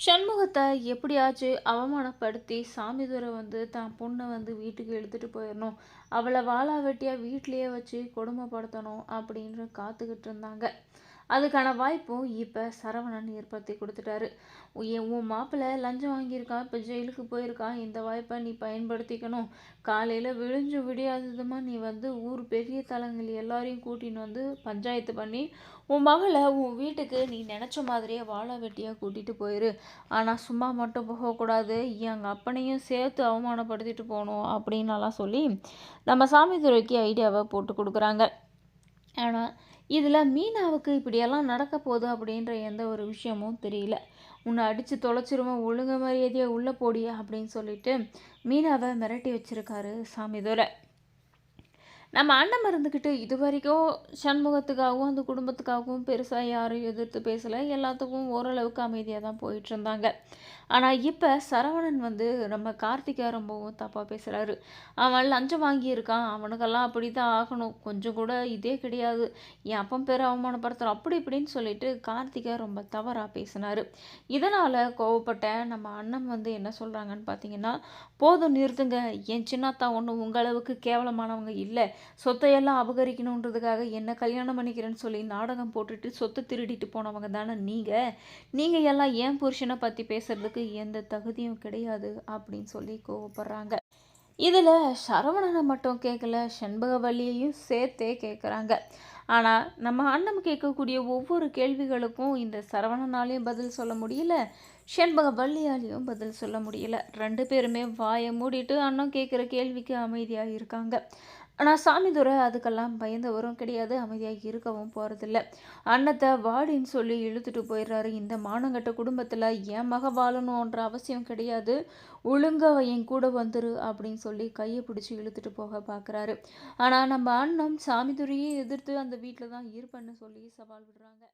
சண்முகத்தை எப்படியாச்சும் அவமானப்படுத்தி சாமிதுரை வந்து தான் பொண்ணை வந்து வீட்டுக்கு எடுத்துகிட்டு போயிடணும் அவளை வாழா வெட்டியாக வீட்டிலையே வச்சு கொடுமைப்படுத்தணும் அப்படின்னு காத்துக்கிட்டு இருந்தாங்க. அதுக்கான வாய்ப்பும் இப்போ சரவணன் ஏற்படுத்தி கொடுத்துட்டாரு. என் உன் மாப்பிள்ளை லஞ்சம் வாங்கியிருக்கான் இப்போ ஜெயிலுக்கு போயிருக்கான் இந்த வாய்ப்பை நீ பயன்படுத்திக்கணும். காலையில் விழிஞ்சு விடியாததுமா நீ வந்து ஊர் பெரிய தலங்கள் எல்லாரையும் கூட்டின்னு வந்து பஞ்சாயத்து பண்ணி உன் மகளை உன் வீட்டுக்கு நீ நினச்ச மாதிரியே வாழை வெட்டியாக கூட்டிகிட்டு போயிரு. ஆனால் சும்மா மட்டும் போகக்கூடாது. எங்கள் அப்பனையும் சேர்த்து அவமானப்படுத்திட்டு போகணும் அப்படின்னலாம் சொல்லி நம்ம சாமி துறைக்கு ஐடியாவை போட்டு கொடுக்குறாங்க. ஆனால் இதில் மீனாவுக்கு இப்படியெல்லாம் நடக்க போகுது அப்படின்ற எந்த ஒரு விஷயமும் தெரியல. உன்னை அடித்து தொலைச்சிருவோம் ஒழுங்கு மரியாதையாக உள்ளே போடி அப்படின்னு சொல்லிட்டு மீனாவை மிரட்டி வச்சுருக்காரு சாமிதுரை நம்ம அண்ணன் இருந்துக்கிட்டு இது வரைக்கும் சண்முகத்துக்காகவும் அந்த குடும்பத்துக்காகவும் பெருசாக யாரும் எதிர்த்து பேசலை. எல்லாத்துக்கும் ஓரளவுக்கு அமைதியாக தான் போயிட்டு இருந்தாங்க. ஆனால் இப்போ சரவணன் வந்து நம்ம கார்த்திகா ரொம்பவும் தப்பாக பேசுகிறாரு அவன் லஞ்சம் வாங்கியிருக்கான். அவனுக்கெல்லாம் அப்படி தான் ஆகணும். கொஞ்சம் கூட இதே கிடையாது. என் அப்பன் பேர் அவமானப்படுத்துகிறோம் அப்படி இப்படின்னு சொல்லிட்டு கார்த்திகா ரொம்ப தவறாக பேசினார். இதனால் கோவப்பட்ட நம்ம அண்ணன் வந்து என்ன சொல்கிறாங்கன்னு பார்த்தீங்கன்னா போதும் நிறுத்துங்க. என் சின்னத்தா ஒன்றும் உங்களவுக்கு கேவலமானவங்க இல்லை. சொத்தையெல்லாம் அபகரிக்கணுன்றதுக்காக என்ன கல்யாணம் பண்ணிக்கிறேன்னு சொல்லி நாடகம் போட்டுட்டு சொத்தை திருடிட்டு போனவங்க தானே நீங்கள் நீங்கள் எல்லாம் ஏன் புருஷனை பற்றி பேசுறதுக்கு எந்த தகுதியும் கிடையாது அப்படின்னு சொல்லி கோவப்படுறாங்க. இதில் சரவணனை மட்டும் கேட்கல செண்பகவல்லியையும் சேர்த்தே கேட்குறாங்க ஆனால் நம்ம அண்ணம் கேட்கக்கூடிய ஒவ்வொரு கேள்விகளுக்கும் இந்த சரவணனாலையும் பதில் சொல்ல முடியல. செண்பக வள்ளியாலையும் பதில் சொல்ல முடியல. ரெண்டு பேருமே வாயை மூடிட்டு அண்ணன் கேட்குற கேள்விக்கு அமைதியாக இருக்காங்க. ஆனால் சாமிதுரை அதுக்கெல்லாம் பயந்தவரும் கிடையாது. அமைதியாக இருக்கவும் போகிறதில்ல அன்னத்தை வாடின்னு சொல்லி இழுத்துட்டு போயிடுறாரு. இந்த மானங்கட்ட குடும்பத்தில் என் மக வாழணுன்ற அவசியம் கிடையாது. ஒழுங்காக என் கூட வந்துரு அப்படின்னு சொல்லி கையை பிடிச்சி இழுத்துட்டு போக பார்க்குறாரு ஆனால் நம்ம அண்ணன் சாமிதுரையே எதிர்த்து அந்த வீட்டில் தான் இருப்பேன்னு சொல்லி சவால் விடுறாங்க.